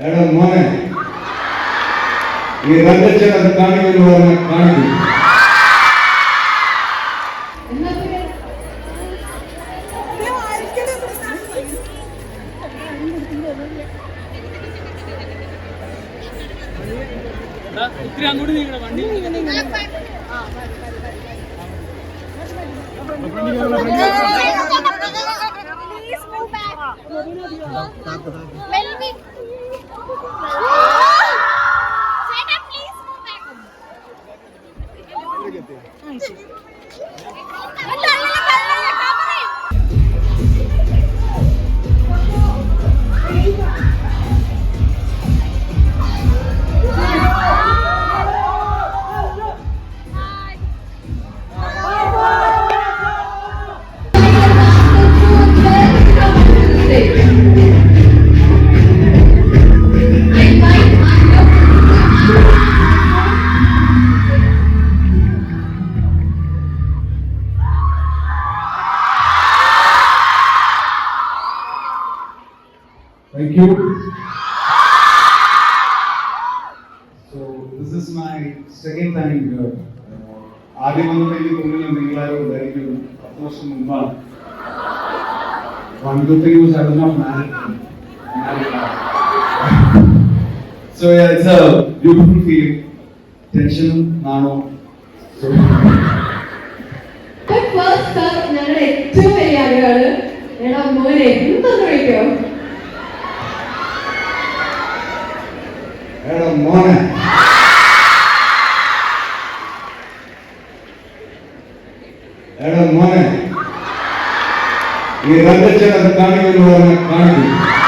ಎರಡೊಂದು ಮನೆ ಈ ರಂಗಚೇರ ಕಾಣಿಗೆ ಕಾಣುತ್ತೀವಿ Uh, ആദ്യം വന്നപ്പോൾ എനിക്ക് തോന്നുന്നു നിങ്ങളാരും ഉണ്ടായിരിക്കും പത്ത് വർഷം മുമ്പാണ് One good thing was I was not married. so yeah, it's a beautiful feeling. Tension. So, ഞങ്ങളുടെ ഏറ്റവും വലിയ മോനെ എന്തൊന്ന് വിളിക്കോ എടാ മോനെ. ಎರಡು ಮೋನೆ ಈ ರಜೆ ಚೆನ್ನ ಕಾಣಿಕೆ ಕಾಣಬೇಕು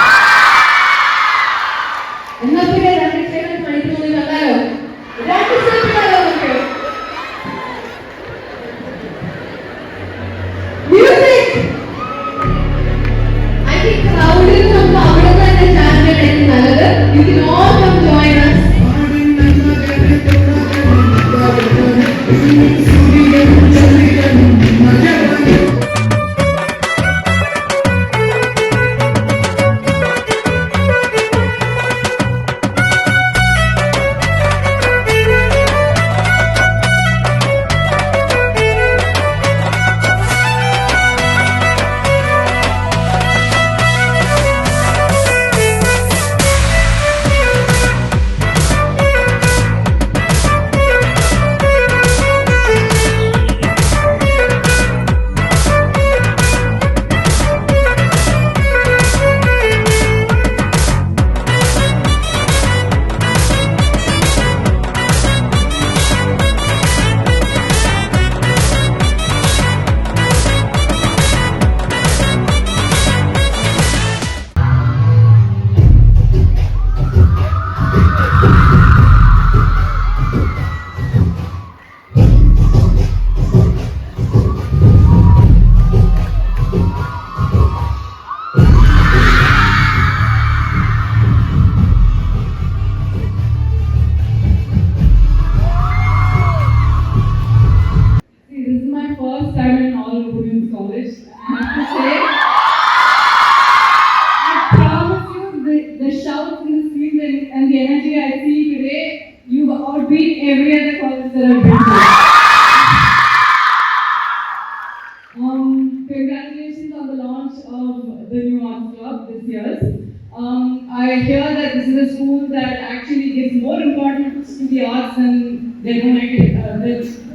I hear that this is a school that actually gives more importance to the arts than their own uh,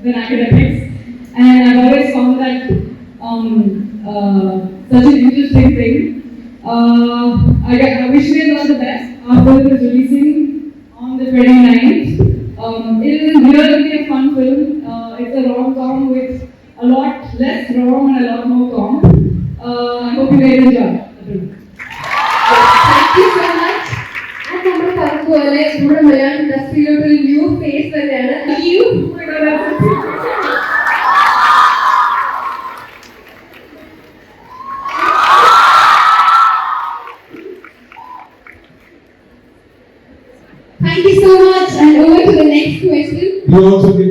than academics, and I've always found that um, uh, such an interesting thing. Uh, I, I wish you guys all the best. Our film is releasing on the 29th. Um, it is really a fun film. Uh, it's a rom com with a lot less rom and a lot more com. Uh, I hope you guys enjoy the. Thank you. നമ്മൾ പറഞ്ഞതുപോലെ നമ്മുടെ മലയാളം ഇൻഡസ്ട്രിയിലോട്ട് ഒരു new face തന്നെയാണ് you Thank you so much and over to the next question.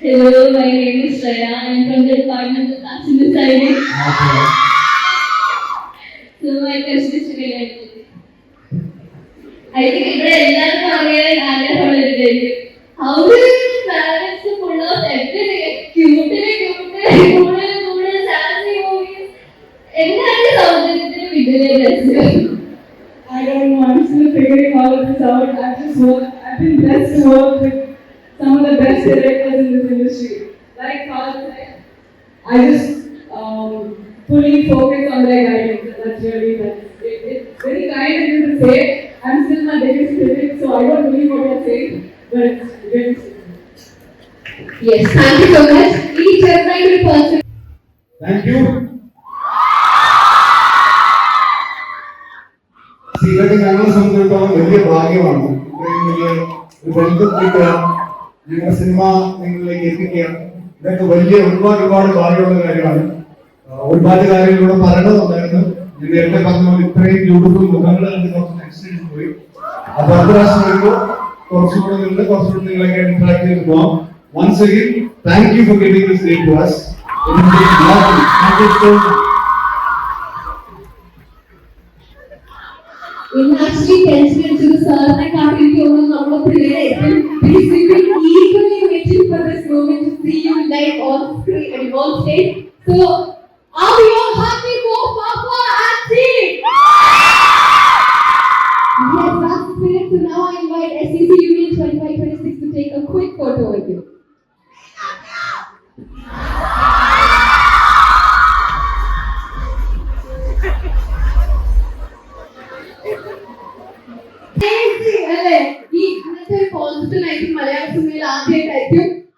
Hello, my name is Shreya. I'm from the Department of Fashion Okay. So my question is related. I think ഇവിടെ എല്ലാവർക്കും അറിയാൻ ആഗ്രഹമുള്ള ഒരു കാര്യം how do parents full of everything ക്യൂട്ടിന് cute കൂടുതൽ കൂടുതൽ സാൻസി movies എന്താണ് സൗന്ദര്യത്തിന് പിന്നിലെ രഹസ്യം I don't know, I'm still figuring all of this out. I just work. I've been blessed to work with some of the best directors in this industry. Like Carl said, I just um, fully focus on their guidance. That's really that. It, it's very kind of you to say. I'm still my biggest critic, so I don't believe what to say. but it's very Yes, thank you so much. Each and every person. Thank you. See, that is another something that we are talking about. ഞങ്ങളുടെ cinema നിങ്ങളിലേക്ക് എത്തിക്കുക ഇതൊക്കെ വലിയ ഒരുപാട് ഒരുപാട് ഭാഗ്യമുള്ള കാര്യമാണ് ആ, ഒരുപാട് കാര്യങ്ങളിലൂടെ പറയണമെന്നുണ്ടായിരുന്നു ഞാൻ നേരത്തെ പറഞ്ഞ പോലെ ഇത്രയും ബ്യൂട്ടിഫുൾ മുഖങ്ങൾ കണ്ട് കുറച്ച് എക്സ്റ്റൻഷൻ പോയി അപ്പൊ അടുത്ത പ്രാവശ്യം വരുമ്പോൾ കുറച്ചുകൂടെ നിങ്ങൾ കുറച്ചുകൂടെ നിങ്ങളൊക്കെ ഇന്ററാക്ട് ചെയ്ത് പോവാം once again thank you for giving this day to us thank you so much ഇന്ന് ആക്ച്വലി ടെൻഷൻ അടിച്ചത് സാറിനെ കാത്തിരിക്കുന്നു നമ്മുടെ പിള്ളേരെ eagerly waiting for this moment to see you live on screen and on stage. So, are we all happy for Papa and team? Yes, that's the spirit. So now I invite SEC Union 2526 to take a quick photo with you. Amazing, അല്ലേ? ഈ ഇന്നത്തെ concept I think മലയാള സിനിമയിൽ ആദ്യമായിട്ടായിരിക്കും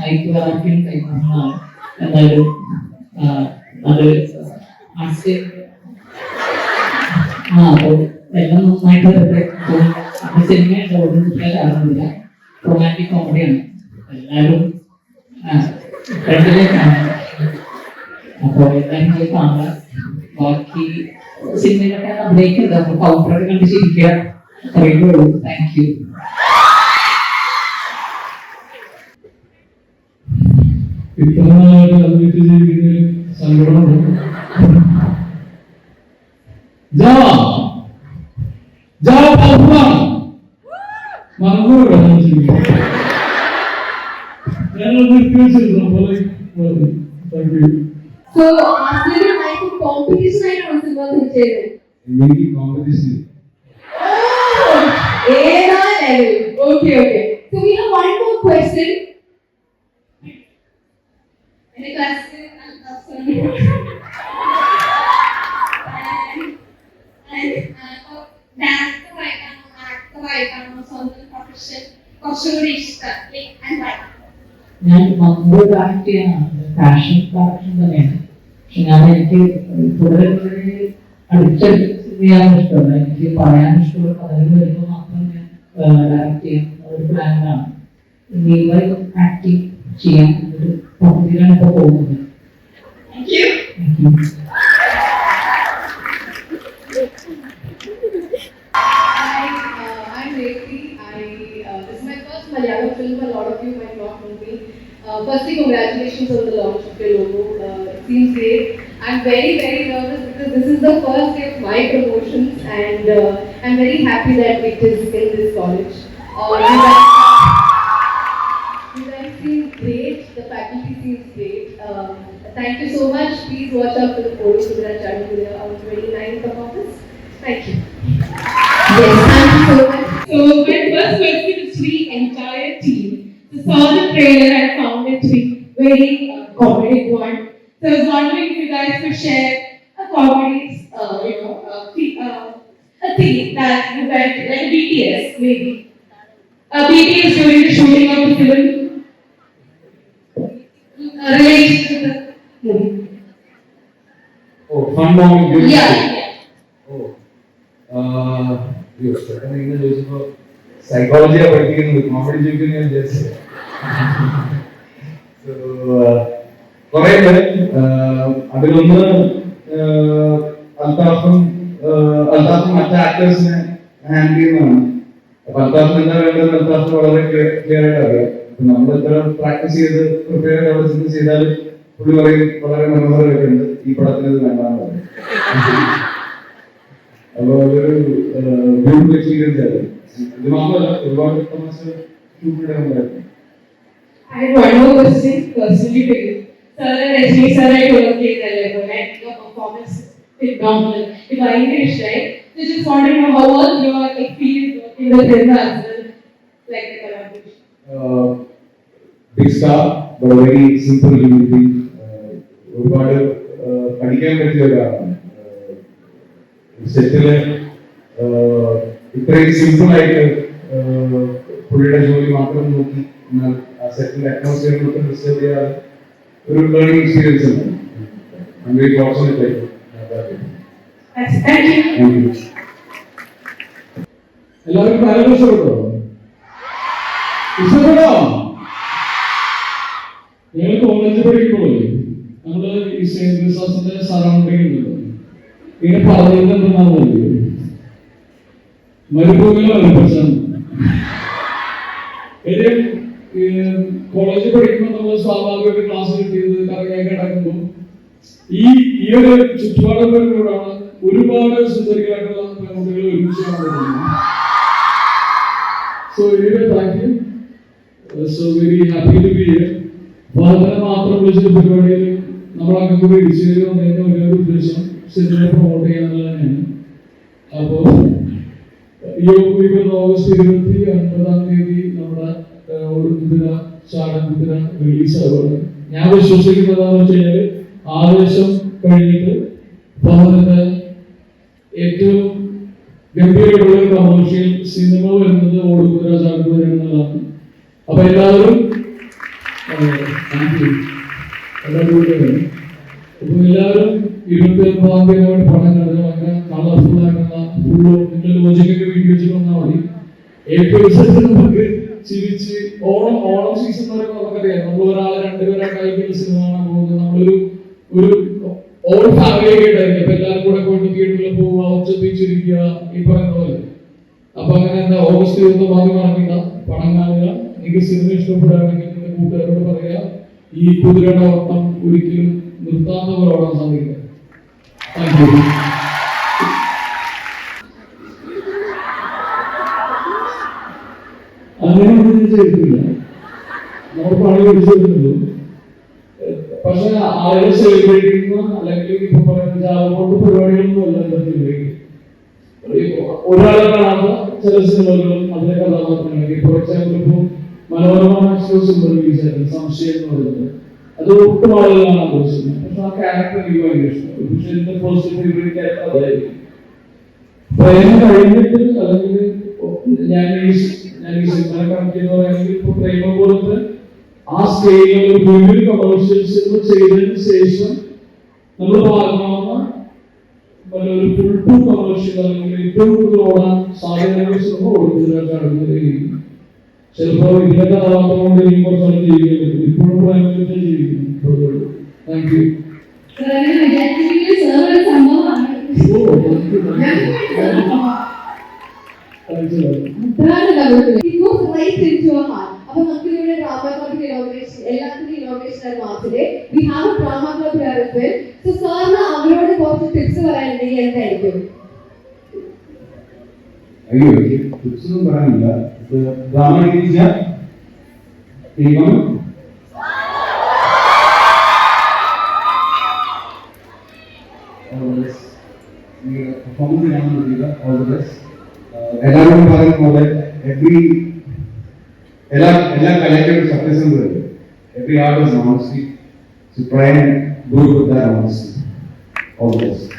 mic വേറാക്കിയും കൈമാറുന്നതാണ് എന്തായാലും ആ, അത് ആശയം ആ അപ്പോൾ എല്ലാം നന്നായിട്ട് വരട്ടെ. അപ്പോൾ സിനിമയുണ്ട് ഒന്നും കുട്ടികളെ കാണുന്നില്ല റൊമാന്റിക് കോമഡിയാണ് എല്ലാവരും ഫ്രണ്ടിലേക്കാണ് അപ്പോൾ എല്ലാവരും പോയി കാണുക. ബാക്കി സിനിമയിലൊക്കെ അഭിനയിക്കുന്നത് അപ്പോൾ കൗണ്ടറൊക്കെ കണ്ട് ചിരിക്കുക. അത്രയേ താങ്ക് യു ഇത്ര നാളായിട്ട് അഭിനയിച്ച് ജീവിക്കുന്നതിൽ സങ്കടമുണ്ട് ജാ ജാ പൗർണം മറന്നുകൂടെ ഞാനത് നിർത്തി വെച്ചിരുന്നു പോലെ താങ്ക് യു so ആദ്യം ആയിട്ട് കോമ്പറ്റീഷൻ ആയിട്ടാണ് സിനിമ ചെയ്തത് എനിക്ക് കോമ്പറ്റീഷൻ Oh, ഏതാ level? Okay, okay. So we have one more question. ഞാൻ മുമ്പ് ആക്ട് ചെയ്യാനാണ് ഫാഷൻ പ്രൊഡക്ഷൻ തന്നെയാണ്. പക്ഷെ ഞാൻ എനിക്ക് തുടരെ അടുത്തടുത്ത് ചെയ്യാൻ ഇഷ്ടമല്ല. എനിക്ക് പറയാൻ ഇഷ്ടമുള്ള കഥകൾ വരുമ്പോൾ മാത്രം ഞാൻ ഡയറക്റ്റ് ചെയ്യാൻ ഒരു പ്ലാനിലാണ് നീവായി ആക്ടിങ് ചെയ്യാൻ Thank you. Thank you. Hi, I'm I, my first Malayalam film. A lot of you might not know me. Firstly, congratulations on the launch of your logo. Uh, it seems great. I'm very, very nervous because this is the first day of my promotions and uh, I'm very happy that it is in this college. Uh, thank you so much. Please watch out for the photos of that channel on 29th of August. Thank you. Yes, thank you so much. So my first question is to the entire team. So saw the trailer and found it to be very uh, comedic one. So I was wondering if you guys could share a comedy, uh, you know, uh, the- uh, a thing that you went like BTS maybe. Uh, BTS during the shooting of the film. uh, relates to the movie. Oh fun moment Yeah. ഓ ആഹ് അയ്യോ പെട്ടെന്ന് ഇങ്ങനെ ചോദിച്ചപ്പോ സൈക്കോളജിയാ പഠിക്കുന്നത് comedy ചോദിക്കുന്നു ഞാൻ വിചാരിച്ചത് So, ആഹ് കുറേ ഉണ്ട് ആഹ് അതിലൊന്ന് ആഹ് അൽത്താഫും ആഹ് അൽത്താഫും മറ്റു ആക്ടേഴ്സിനെ ഹാൻഡിൽ ചെയ്യുന്നതാണ് അപ്പൊ അൽത്താഫിന് എന്താ വേണ്ടത് അൽത്താഫ് വളരെ ക്ലിയർ ആയിട്ട് അറിയാം അപ്പൊ നമ്മൾ എത്ര പ്രാക്ടീസ് ചെയ്ത് പ്രിപ്പയർ അവിടെ ചെന്ന് ചെയ്താൽ പുള്ളി പറയും വളരെ മനോഹരമായിട്ടുണ്ട് ഈ പടത്തിന് ഇത് വേണ്ടാന്ന് പറയും അപ്പൊ അതൊരു ബ്യൂട്ടിഫുൾ എക്സ്പീരിയൻസ് ആയിരുന്നു ഇത് മാത്രമല്ല ഒരുപാട് തമാശ ഷൂട്ടിടെ ഉണ്ടായിരുന്നു I have one more question personally to you. Sir and Rashmi sir ആയിട്ട് work ചെയ്തതല്ലേ right? Your performance is phenomenal. ഇത് ഭയങ്കര ഇഷ്ടമായി. So just wanted to know how was your experience working with him as well? Like the collaboration. uh, big star, but a very simple human being. ഒരുപാട് പഠിക്കാൻ പറ്റിയ ഒരാളാണ്. സെറ്റിൽ ഇത്രയും simple ആയിട്ട് പുള്ളിയുടെ ജോലി മാത്രം നോക്കി എന്നാൽ ആ സെറ്റിന്റെ അറ്റ്മോസ്ഫിയർ മൊത്തം ഡിസ്റ്റർബ് ചെയ്യാതെ ഒരു ലേണിംഗ് എക്സ്പീരിയൻസ് ഉണ്ട്. I'm very fortunate that. എല്ലാവർക്കും കാര്യം ഇഷ്ടപ്പെട്ടോ ഇഷ്ടപ്പെട്ടോ? ഞങ്ങൾ കോളേജിൽ പഠിക്കുമ്പോൾ നമ്മൾ ഈ സെന്റ് ക്രിസ്മസിന്റെ സറൗണ്ടിങ് ഉണ്ട് ഇങ്ങനെ പറഞ്ഞത് എന്തെന്നാണ് മരുഭൂമിയിലെ മരുപ്രശ്നം കോളേജിൽ പഠിക്കുമ്പോൾ നമ്മൾ സ്വാഭാവികമായിട്ട് ക്ലാസ് കിട്ടിയത് കറങ്ങാൻ കിടക്കുമ്പോൾ. ഈ ഈ ഒരു ചുറ്റുപാടുകളിലൂടെയാണ് ഒരുപാട് സുന്ദരികളായിട്ടുള്ള പെൺകുട്ടികൾ ഒരുമിച്ച് കാണുന്നത് so anyway thank you so very happy to be here മാത്രം വിളിച്ച പരിപാടിയിൽ നമ്മളൊക്കെ കൂടി ഇടിച്ചു തരുന്നതിന്റെ ഒരേ ഒരു ഉദ്ദേശം സിനിമയെ പ്രൊമോട്ട് ചെയ്യാന്നുള്ളത് അപ്പോൾ ഈ ഈ ഓഗസ്റ്റ് ഇരുപത്തി ഒൻപതാം തീയതി നമ്മുടെ ഒടുക്കുതിര ചാടക്കുതിര റിലീസ് റിലീസാവുകയാണ് ഞാൻ വിശ്വസിക്കുന്നതാന്ന് വെച്ച് കഴിഞ്ഞാൽ ആവേശം കഴിഞ്ഞിട്ട് പവറിന്റെ ഏറ്റവും ഗംഭീരമുള്ള ഒരു കമേഴ്ഷ്യൽ സിനിമ വരുന്നത് ഓടുകുതിര ചാടുകുതിര എന്നുള്ളതാണ് അപ്പൊ എല്ലാവരും താങ്ക് യു എല്ലാവരും അപ്പൊ എല്ലാവരും ഇരുപത്തി ഒമ്പതാം തീയതി പടം കണ്ടത് ഭയങ്കര കളർഫുൾ ആയിട്ടുള്ള ഫുള്ള് നിങ്ങളുടെ ലോജിക്കൊക്കെ വീട്ടിൽ വെച്ചിട്ട് വന്നാൽ മതി ഓണം സീസൺ പറയുമ്പോൾ നമുക്കറിയാം. നമ്മൾ ഒരാളെ രണ്ടുപേരായിട്ടായിരിക്കും സിനിമ കാണാൻ പോകുന്നത്. നമ്മളൊരു ഒരു ഓൾ ഫാമിലി ഒക്കെ ഉണ്ടായിരിക്കും. അപ്പൊ കൂടെ പോയിട്ട് തിയേറ്ററിൽ പോവുക ഒച്ചപ്പിച്ചിരിക്കുക ഈ പറയുന്ന പോലെ. അങ്ങനെ ഓഗസ്റ്റ് ഇരുപത്തി ഒമ്പതാം മറക്കില്ല പണം കാണുക എനിക്ക് സിനിമ ഇഷ്ടപ്പെടുകയാണെങ്കിൽ നിങ്ങളുടെ കൂട്ടുകാരോട് പറയുക ഈ കുതിരയുടെ ഓട്ടം ഒരിക്കലും നിർത്താതെ ഓടാൻ സാധിക്കില്ല അങ്ങനെ ചെയ്തിട്ടില്ല. നമ്മൾ പണി പിടിച്ചിട്ടുള്ളൂ പക്ഷെ ആളുകൾ സെലിബ്രേറ്റ് ചെയ്യുന്ന അല്ലെങ്കിൽ ഇപ്പൊ പറയുന്ന ജാലകോട്ട് പരിപാടികളൊന്നും അല്ല ഒരാളെ കാണാത്ത ചില സിനിമകളും അതിലെ കഥാപാത്രങ്ങളൊക്കെ ഫോർ എക്സാമ്പിൾ ഇപ്പൊ മനോരമ ആയിരുന്നു സംശയം അത് ഒട്ടും ആളുകളാണ് ആഘോഷിക്കുന്നത് പക്ഷെ ആ ക്യാരക്ടർ എനിക്ക് ഭയങ്കര ഇഷ്ടമാണ്. അതായിരിക്കും. പ്രേമം കഴിഞ്ഞിട്ട് അല്ലെങ്കിൽ ഞാൻ ഈ ഞാൻ ഈ സിനിമ കണക്ട് എന്ന് പറയുകയാണെങ്കിൽ ഇപ്പൊ പ്രേമ പോലത്തെ ആ സ്കെയിലിൽ ഒരു കമേഴ്ഷ്യൽസ് ചെയ്തതിന് ശേഷം നമ്മൾ ഭാഗമാവുന്ന ഒരു ഫുൾ ടു കമേഴ്ഷ്യൽ അല്ലെങ്കിൽ ഏറ്റവും കൂടുതൽ ഓടാൻ സിനിമ ഓടുന്നതിനാണ് ചിലപ്പോ ഇതിന്റെ കഥാപാത്രം കൊണ്ട് ജീവിക്കുന്നത് ഇപ്പോഴും പ്രേമത്തെ ജീവിക്കുന്നു. Thank you. അപ്പൊ നമുക്ക് ഇവിടെ ഡ്രാമ ക്ലബിന്റെ ഇനോഗ്രേഷൻ എല്ലാത്തിനും ഇനോഗ്രേഷൻ ആയിരുന്നു മാസത്തിൽ we have drama club here as സാറിന് അവരോട് കുറച്ച് ടിപ്സ് പറയാനുണ്ടെങ്കിൽ എന്തായിരിക്കും? അയ്യോ എനിക്ക് ടിപ്സൊന്നും പറയാനില്ല. રામાયણ છે એકમ performance down to Diva, all the best. எல்லாரும் பாருங்க போல எவ்ரி எல்லா எல்லா கலெக்டரும் சக்சஸும் வருது every art is honesty so try and do with that honesty all the best